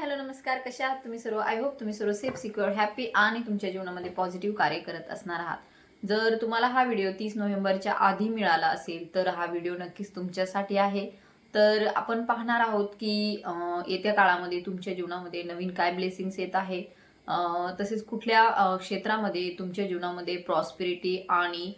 Hello नमस्कार. कशा आहात तुम्ही सर्व? आय होप तुम्ही सर्व सेफ सिक्युअर हॅपी आणि तुमच्या जीवनामध्ये पॉझिटिव्ह कार्य करत असणार आहात. जर तुम्हाला हा व्हिडिओ तीस नोव्हेंबरच्या आधी मिळाला असेल तर हा व्हिडिओ नक्कीच तुमच्यासाठी आहे. तर आपण पाहणार आहोत की येत्या काळामध्ये तुमच्या जीवनामध्ये नवीन काय ब्लेसिंग्स येत आहे. तसेच कुठल्या क्षेत्रामध्ये तुमच्या जीवनामध्ये प्रॉस्पेरिटी आणि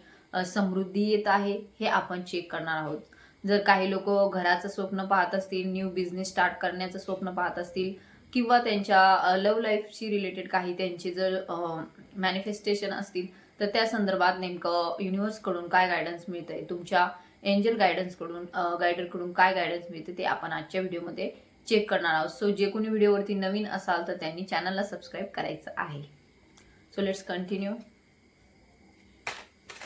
समृद्धी येत आहे हे आपण चेक करणार आहोत. जर काही लोक घराचं स्वप्न पाहत असतील न्यू बिझनेस स्टार्ट करण्याचं स्वप्न पाहत असतील किंवा त्यांच्या लव लाईफशी रिलेटेड काही त्यांचे जर मॅनिफेस्टेशन असतील तर त्या संदर्भात नेमकं युनिव्हर्सकडून काय गायडन्स मिळतंय? तुमच्या एंजल गायडन्सकडून गायडरकडून काय गायडन्स मिळते ते आपण आजच्या व्हिडिओमध्ये चेक करणार आहोत. सो जे कोणी व्हिडिओवरती नवीन असाल तर त्यांनी चॅनलला सबस्क्राईब करायचं आहे. सो लेट्स कंटिन्यू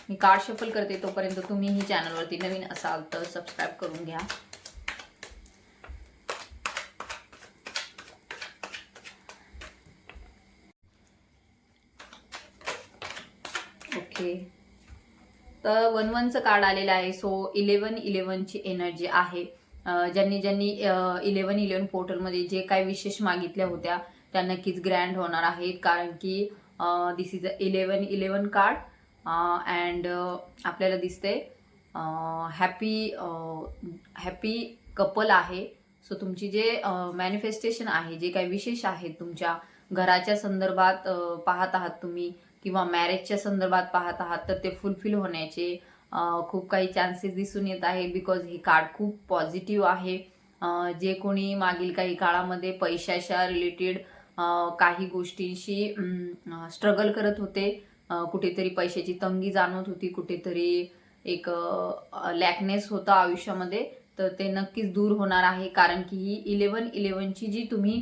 मी कार्ड शफल करते तोपर्यंत तुम्हीही चॅनलवरती नवीन असाल तर सबस्क्राईब करून घ्या. आहे. तर वन वनचं कार्ड आलेलं आहे. सो इलेवन इलेवनची एनर्जी आहे. ज्यांनी ज्यांनी इलेवन इलेवन पोर्टलमध्ये जे काही विशेष मागितल्या होत्या त्या नक्कीच ग्रँड होणार आहेत. कारण की this is a eleven eleven card and आपल्याला दिसते हॅपी हॅपी कपल आहे. सो तुमची जे मॅनिफेस्टेशन आहे जे काही विशेष आहे तुमच्या घराच्या संदर्भात पाहत आहात तुम्ही किंवा मॅरेजच्या संदर्भात पाहत आहात तर ते फुलफिल होण्याचे खूप काही चान्सेस दिसून येत आहे बिकॉज हे कार्ड खूप पॉझिटिव्ह आहे. जे कोणी मागील काही काळामध्ये पैशाच्या रिलेटेड काही गोष्टींशी स्ट्रगल करत होते कुठेतरी पैशाची तंगी जाणवत होती कुठेतरी एक लॅकनेस होता आयुष्यामध्ये तर ते नक्कीच दूर होणार आहे. कारण की ही इलेवन इलेवनची जी तुम्ही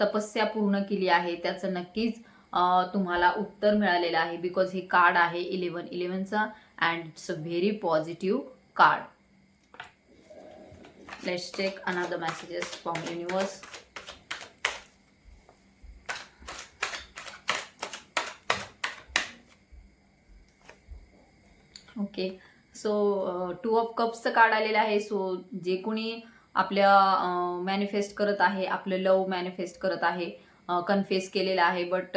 तपस्या पूर्ण केली आहे त्याचं नक्कीच तुम्हाला उत्तर मिळालेलं आहे. बिकॉज हे कार्ड आहे eleven इलेवनचा and it's a very positive card let's take another messages from universe okay so two of कप्सचं card आलेलं आहे. सो जे कोणी आपल्या मॅनिफेस्ट करत आहे आपलं लव मॅनिफेस्ट करत आहे कन्फेस केलेलं आहे बट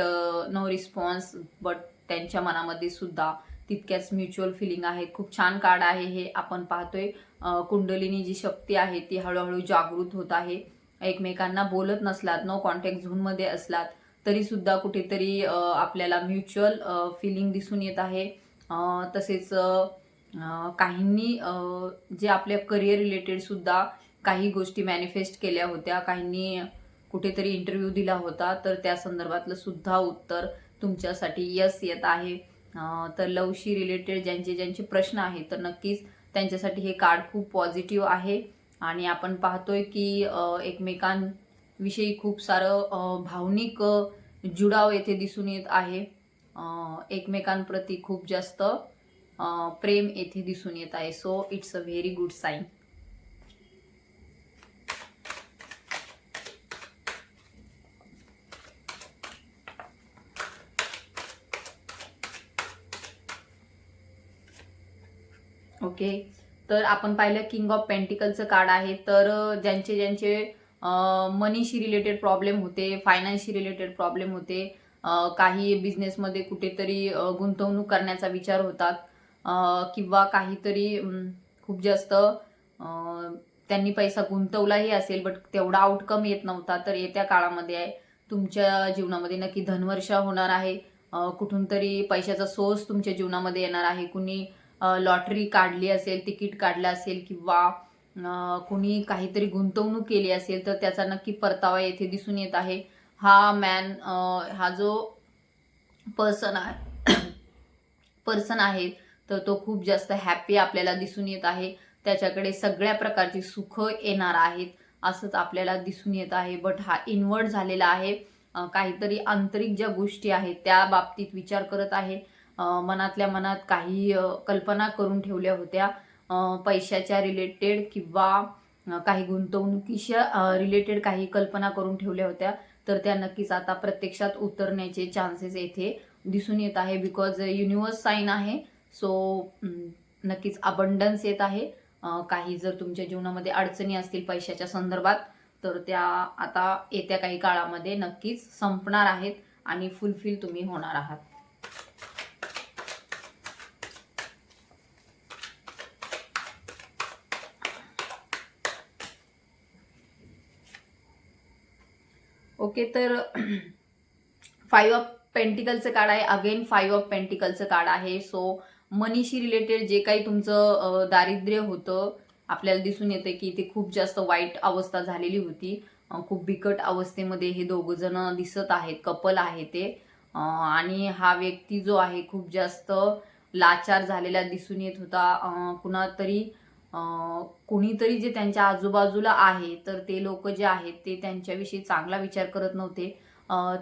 नो रिस्पॉन्स बट त्यांच्या मनामध्ये सुद्धा तितक्याच म्युच्युअल फिलिंग आहे. खूप छान कार्ड आहे हे आपण पाहतोय. अ, कुंडलिनी जी शक्ती आहे ती हळूहळू जागृत होत आहे. एकमेकांना बोलत नसलात नो कॉन्टॅक्ट झोनमध्ये असलात तरी सुद्धा कुठेतरी आपल्याला म्युच्युअल फिलिंग दिसून येत आहे. तसेच काहींनी जे आपल्या करिअर रिलेटेड सुद्धा काही गोष्टी मॅनिफेस्ट केल्या होत्या. काहींनी कुठेतरी इंटरव्ह्यू दिला होता तर त्या संदर्भातलं सुद्धा उत्तर तुमच्यासाठी यस येत आहे. तर लवशी रिलेटेड ज्यांचे ज्यांचे प्रश्न आहेत तर नक्कीच त्यांच्यासाठी हे कार्ड खूप पॉझिटिव्ह आहे. आणि आपण पाहतोय की एकमेकांविषयी खूप सारं भावनिक जुडाव येथे दिसून येत आहे. एकमेकांप्रती खूप जास्त प्रेम येथे दिसून येत आहे. So it's a very good sign okay. तर आपण पाहिलं किंग ऑफ पेंटिकलचं कार्ड आहे. तर ज्यांचे ज्यांचे मनीशी रिलेटेड प्रॉब्लेम होते फायनान्शी रिलेटेड प्रॉब्लेम होते काही बिझनेसमध्ये कुठेतरी गुंतवणूक करण्याचा विचार होतात किंवा काहीतरी खूप जास्त त्यांनी पैसा गुंतवलाही असेल बट तेवढा आउटकम येत नव्हता तर येत्या काळामध्ये आहे. तुमच्या जीवनामध्ये नक्की धनवर्षा होणार आहे. कुठून तरी पैशाचा सोर्स तुमच्या जीवनामध्ये येणार आहे. कुणी लॉटरी काढली असेल तिकीट काढलं असेल किंवा कोणी कुणी काहीतरी गुंतवणूक केली असेल तर त्याचा नक्की परतावा येथे दिसून येत आहे. हा मॅन हा जो पर्सन आहे पर्सन आहे तर तो खूप जास्त हॅपी आपल्याला दिसून येत आहे. त्याच्याकडे सगळ्या प्रकारची सुख येणार आहेत असंच आपल्याला दिसून येत आहे. बट हा इन्वर्ट झालेला आहे. काहीतरी आंतरिक ज्या गोष्टी आहेत त्या बाबतीत विचार करत आहे. मनातल्या मनात काही कल्पना करून ठेवल्या होत्या. पैशाच्या रिलेटेड किंवा काही गुंतवणुकीच्या रिलेटेड काही कल्पना करून ठेवल्या होत्या. तर त्या नक्कीच आता प्रत्यक्षात उतरण्याचे चान्सेस येथे दिसून येत आहे. बिकॉज युनिवर्स साईन आहे. सो नक्कीच अबंडन्स येत आहे. काही जर तुमच्या जीवनामध्ये अडचणी असतील पैशाच्या संदर्भात तर त्या आता येत्या काही काळामध्ये नक्कीच संपणार आहेत आणि फुलफिल तुम्ही होणार आहात. ओके तर फाईव्ह ऑफ पेंटिकलचं कार्ड आहे. अगेन फाईव्ह ऑफ पेंटिकलचं कार्ड आहे. सो मनीशी रिलेटेड जे काही तुमचं दारिद्र्य होतं आपल्याला दिसून येते की ते खूप जास्त वाईट अवस्था झालेली होती. खूप बिकट अवस्थेमध्ये हे दोघं जण दिसत आहेत कपल आहे ते. आणि हा व्यक्ती जो आहे खूप जास्त लाचार झालेला दिसून येत होता. अ, कुणातरी कोणीतरी जे त्यांच्या आजूबाजूला आहे तर ते लोक जे आहेत ते त्यांच्याविषयी चांगला विचार करत नव्हते.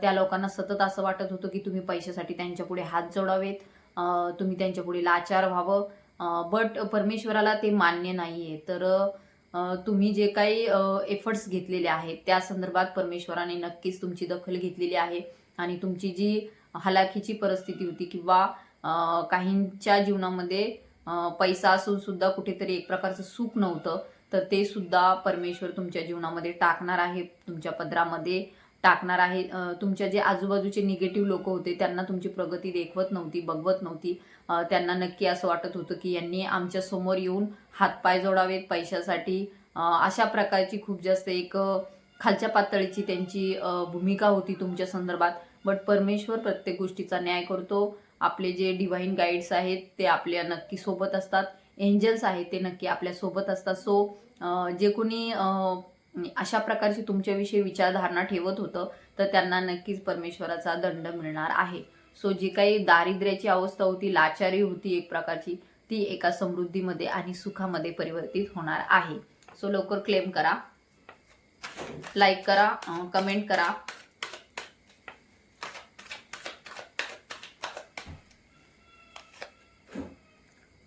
त्या लोकांना सतत असं वाटत होतं की तुम्ही पैशासाठी त्यांच्यापुढे हात जोडावेत तुम्ही त्यांच्यापुढे लाचार व्हावं. बट परमेश्वराला ते मान्य नाही आहे तर तुम्ही जे काही एफर्ट्स घेतलेले आहेत त्या संदर्भात परमेश्वराने नक्कीच तुमची दखल घेतलेली आहे. आणि तुमची जी हलाखीची परिस्थिती होती किंवा काहींच्या जीवनामध्ये पैसा असून सुद्धा कुठेतरी एक प्रकारचं सुख नव्हतं. तर ते सुद्धा परमेश्वर तुमच्या जीवनामध्ये टाकणार आहे तुमच्या पदरामध्ये टाकणार आहे. तुमच्या जे आजूबाजूचे निगेटिव्ह लोक होते त्यांना तुमची प्रगती देखवत नव्हती बघवत नव्हती. त्यांना नक्की असं वाटत होतं की यांनी आमच्यासमोर येऊन हातपाय जोडावेत पैशासाठी. अशा प्रकारची खूप जास्त एक खालच्या पातळीची त्यांची भूमिका होती तुमच्या संदर्भात. बट परमेश्वर प्रत्येक गोष्टीचा न्याय करतो. आपले जे डिव्हाइन गाईड्स आहेत ते आपल्या नक्की सोबत असतात. एंजल्स आहेत ते नक्की आपल्यासोबत असतात. सो जे कोणी अशा प्रकारची तुमच्याविषयी विचारधारणा ठेवत होतं तर त्यांना नक्कीच परमेश्वराचा दंड मिळणार आहे. सो जी काही दारिद्र्याची अवस्था होती लाचारी होती एक प्रकारची ती एका समृद्धीमध्ये आणि सुखामध्ये परिवर्तित होणार आहे. सो लवकर क्लेम करा. लाईक करा कमेंट करा.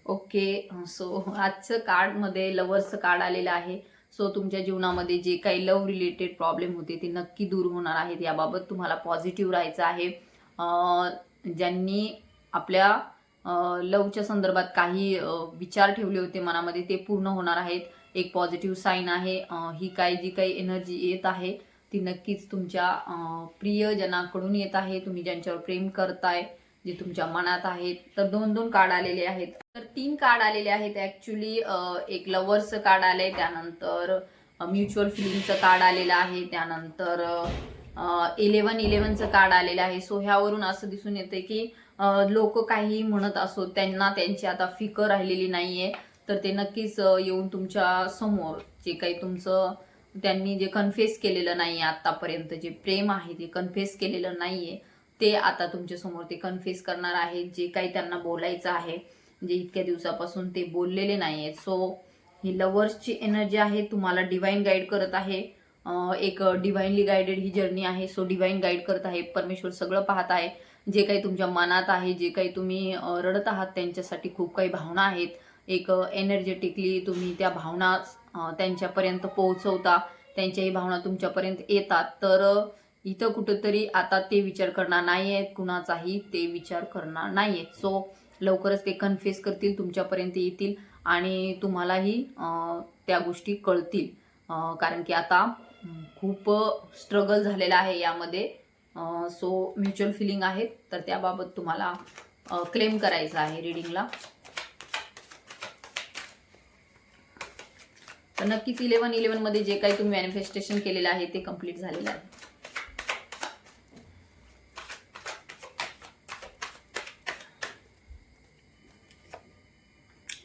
ओके सो आजचं कार्डमध्ये लवर्सचं कार्ड आलेलं आहे. सो तुमच्या जीवनामध्ये जे काही लव रिलेटेड प्रॉब्लेम होते ते नक्की दूर होणार आहेत. याबाबत तुम्हाला पॉझिटिव्ह राहायचं आहे. ज्यांनी आपल्या लवच्या संदर्भात काही विचार ठेवले होते मनामध्ये ते पूर्ण होणार आहेत. एक पॉझिटिव्ह साईन आहे. ही काय जी काही एनर्जी येत आहे ती नक्कीच तुमच्या प्रियजनाकडून येत आहे. तुम्ही ज्यांच्यावर प्रेम करताय जे तुमच्या मनात आहेत तर दोन दोन कार्ड आलेले आहेत. तर तीन कार्ड आलेले आहेत. ऍक्च्युली एक लवर्सचं कार्ड आलंय त्यानंतर म्युच्युअल फिलिंगचं कार्ड आलेलं आहे त्यानंतर इलेवन इलेवनचं कार्ड आलेलं आहे. सो ह्यावरून असं दिसून येते की लोक काही म्हणत असो त्यांना त्यांची आता फिकर राहिलेली नाहीये. तर ते नक्कीच येऊन तुमच्यासमोर जे काही तुमचं त्यांनी जे कन्फेस केलेलं नाही आतापर्यंत जे प्रेम आहे ते कन्फेस केलेलं नाही आहे ते आता तुमच्यासमोर ते कन्फेस करणार आहेत जे काही त्यांना बोलायचं आहे. जे इतक्या दिवसापासून ते बोललेले नाही आहेत सो ही लवर्सची एनर्जी आहे तुम्हाला डिवाईन गाईड करत आहे. एक डिवाईनली गायडेड ही जर्नी आहे. सो डिवाईन गाईड करत आहे परमेश्वर सगळं पाहत आहे. जे काही तुमच्या मनात आहे जे काही तुम्ही रडत आहात त्यांच्यासाठी खूप काही भावना आहेत. एक एनर्जेटिकली तुम्ही त्या भावना त्यांच्यापर्यंत पोहोचवता. त्यांच्याही भावना तुमच्यापर्यंत येतात. तर इथं कुठंतरी आता ते विचार करणार नाही आहेत कुणाचाही ते विचार करणार नाही आहेत सो लवकरच ते कन्फेस करतील तुमच्यापर्यंत येतील आणि तुम्हालाही त्या गोष्टी कळतील. कारण की आता खूप स्ट्रगल झालेला आहे यामध्ये. सो म्युच्युअल फिलिंग आहेत तर त्याबाबत तुम्हाला क्लेम करायचा आहे रिडिंगला तर नक्कीच इलेव्हन इलेवनमध्ये जे काही तुम्ही मॅनिफेस्टेशन केलेलं आहे ते कंप्लीट झालेलं आहे.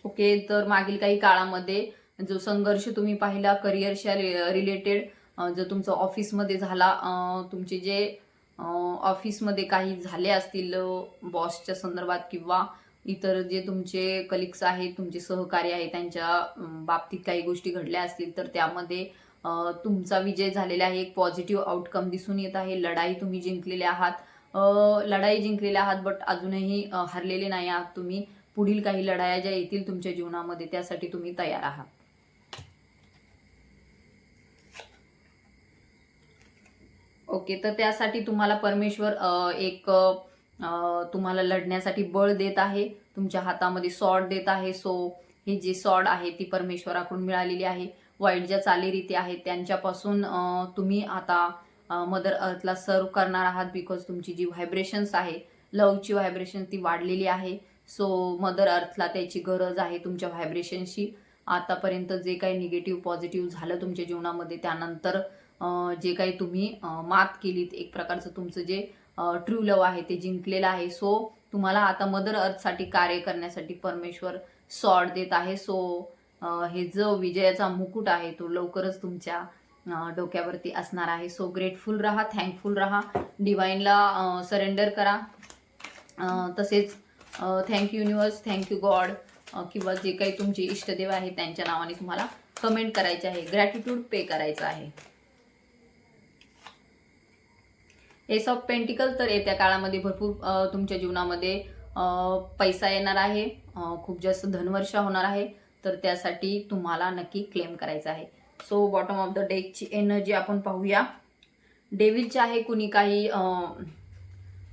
ओके तर मागील काही काळामध्ये जो संघर्ष तुम्ही पाहिला करिअरच्या रिलेटेड जो तुमचं ऑफिसमध्ये झाला तुमचे जे ऑफिसमध्ये काही झाले असतील बॉसच्या संदर्भात किंवा इतर जे तुमचे कलिग्स आहेत तुमचे सहकारी आहेत त्यांच्या बाबतीत काही गोष्टी घडल्या असतील तर त्यामध्ये तुमचा विजय झालेला आहे एक पॉझिटिव्ह आउटकम दिसून येत आहे लढाई तुम्ही जिंकलेले आहात. लढाई जिंकलेल्या आहात बट अजूनही हरलेले नाही आहात तुम्ही. पुढील काही लढाया ज्या येतील तुमच्या जीवनामध्ये त्यासाठी तुम्ही तयार आहात. ओके तर त्यासाठी तुम्हाला परमेश्वर एक तुम्हाला लढण्यासाठी बळ देत आहे. तुमच्या हातामध्ये सॉड देत आहे. सो ही जी सॉड आहे ती परमेश्वराकडून मिळालेली आहे. वाईट ज्या चालीरीती आहेत त्यांच्यापासून तुम्ही आता मदर अर्थला सर्व करणार आहात बिकॉज तुमची जी व्हायब्रेशन्स आहे लवची व्हायब्रेशन ती वाढलेली आहे. सो मदर अर्थला त्याची गरज आहे तुमच्या व्हायब्रेशनशी आतापर्यंत जे काही निगेटिव्ह पॉझिटिव्ह झालं तुमच्या जीवनामध्ये त्यानंतर जे काही तुम्ही मात केलीत एक प्रकारचं तुमचं जे ट्रू लव आहे ते जिंकलेलं आहे. सो तुम्हाला आता मदर अर्थसाठी कार्य करण्यासाठी परमेश्वर सॉर्ट देत आहे. सो हे जो विजयाचा मुकुट आहे तो लवकरच तुमच्या डोक्यावरती असणार आहे. सो ग्रेटफुल राहा थँकफुल राहा. डिवाईनला सरेंडर करा. तसेच thank thank you universe thank you God किंवा जे काही तुमचे इष्टदेव आहेत त्यांच्या नावाने तुम्हाला कमेंट करायचे आहे. ग्रॅटिट्यूड पे करायचं आहे. एस ऑफ पेंटिकल तर येत्या काळामध्ये भरपूर तुमच्या जीवनामध्ये पैसा येणार आहे. खूप जास्त धनवर्षा होणार आहे. तर त्यासाठी तुम्हाला नक्की क्लेम करायचं आहे. सो बॉटम ऑफ द डेकची एनर्जी आपण पाहूया. डेव्हिलचे आहे कुणी काही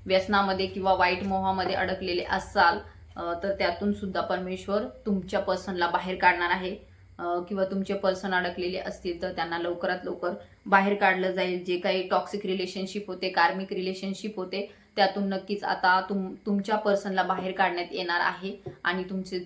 व्यसनामध्ये किंवा वाईट मोहामध्ये अडकलेले असाल तर त्यातून सुद्धा परमेश्वर तुमच्या पर्सनला बाहेर काढणार आहे. किंवा तुमचे पर्सन अडकलेले असतील तर त्यांना लवकरात लवकर बाहेर काढलं जाईल. जे काही टॉक्सिक रिलेशनशिप होते कार्मिक रिलेशनशिप होते त्यातून नक्कीच आता तुम तुमच्या पर्सनला बाहेर काढण्यात येणार आहे. आणि तुमचे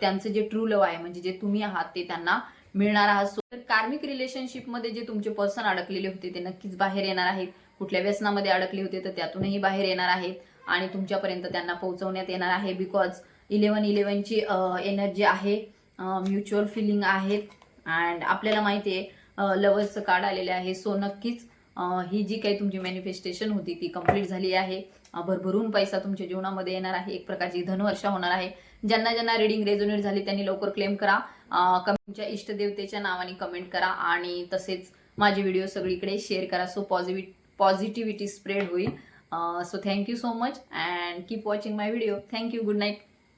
त्यांचं जे ट्रू लव आहे म्हणजे जे तुम्ही आहात ते त्यांना मिळणार आहात तर कार्मिक रिलेशनशिपमध्ये जे तुमचे पर्सन अडकलेले होते ते नक्कीच बाहेर येणार आहेत. कुठल्या व्यसनामध्ये अडकले होते तर त्यातूनही बाहेर येणार आहेत. आणि तुमच्यापर्यंत त्यांना पोहोचवण्यात येणार आहे बिकॉज इलेवन इलेवनची एनर्जी आहे म्युच्युअल फिलिंग आहेत अँड आपल्याला माहिती आहे लवर्सचं कार्ड आलेलं आहे. सो नक्कीच ही जी काही तुमची मॅनिफेस्टेशन होती ती कंप्लीट झाली आहे. भरभरून पैसा तुमच्या जीवनामध्ये येणार आहे. एक प्रकारची धनवर्षा होणार आहे. ज्यांना ज्यांना रिडिंग रेझोनेट झाली त्यांनी लवकर क्लेम करा. तुमच्या इष्टदेवतेच्या नावाने कमेंट करा. आणि तसेच माझे व्हिडिओ सगळीकडे शेअर करा. सो पॉझिटिव्ह पॉझिटिव्हिटी स्प्रेड होईल so thank you so much and keep watching my video thank you good night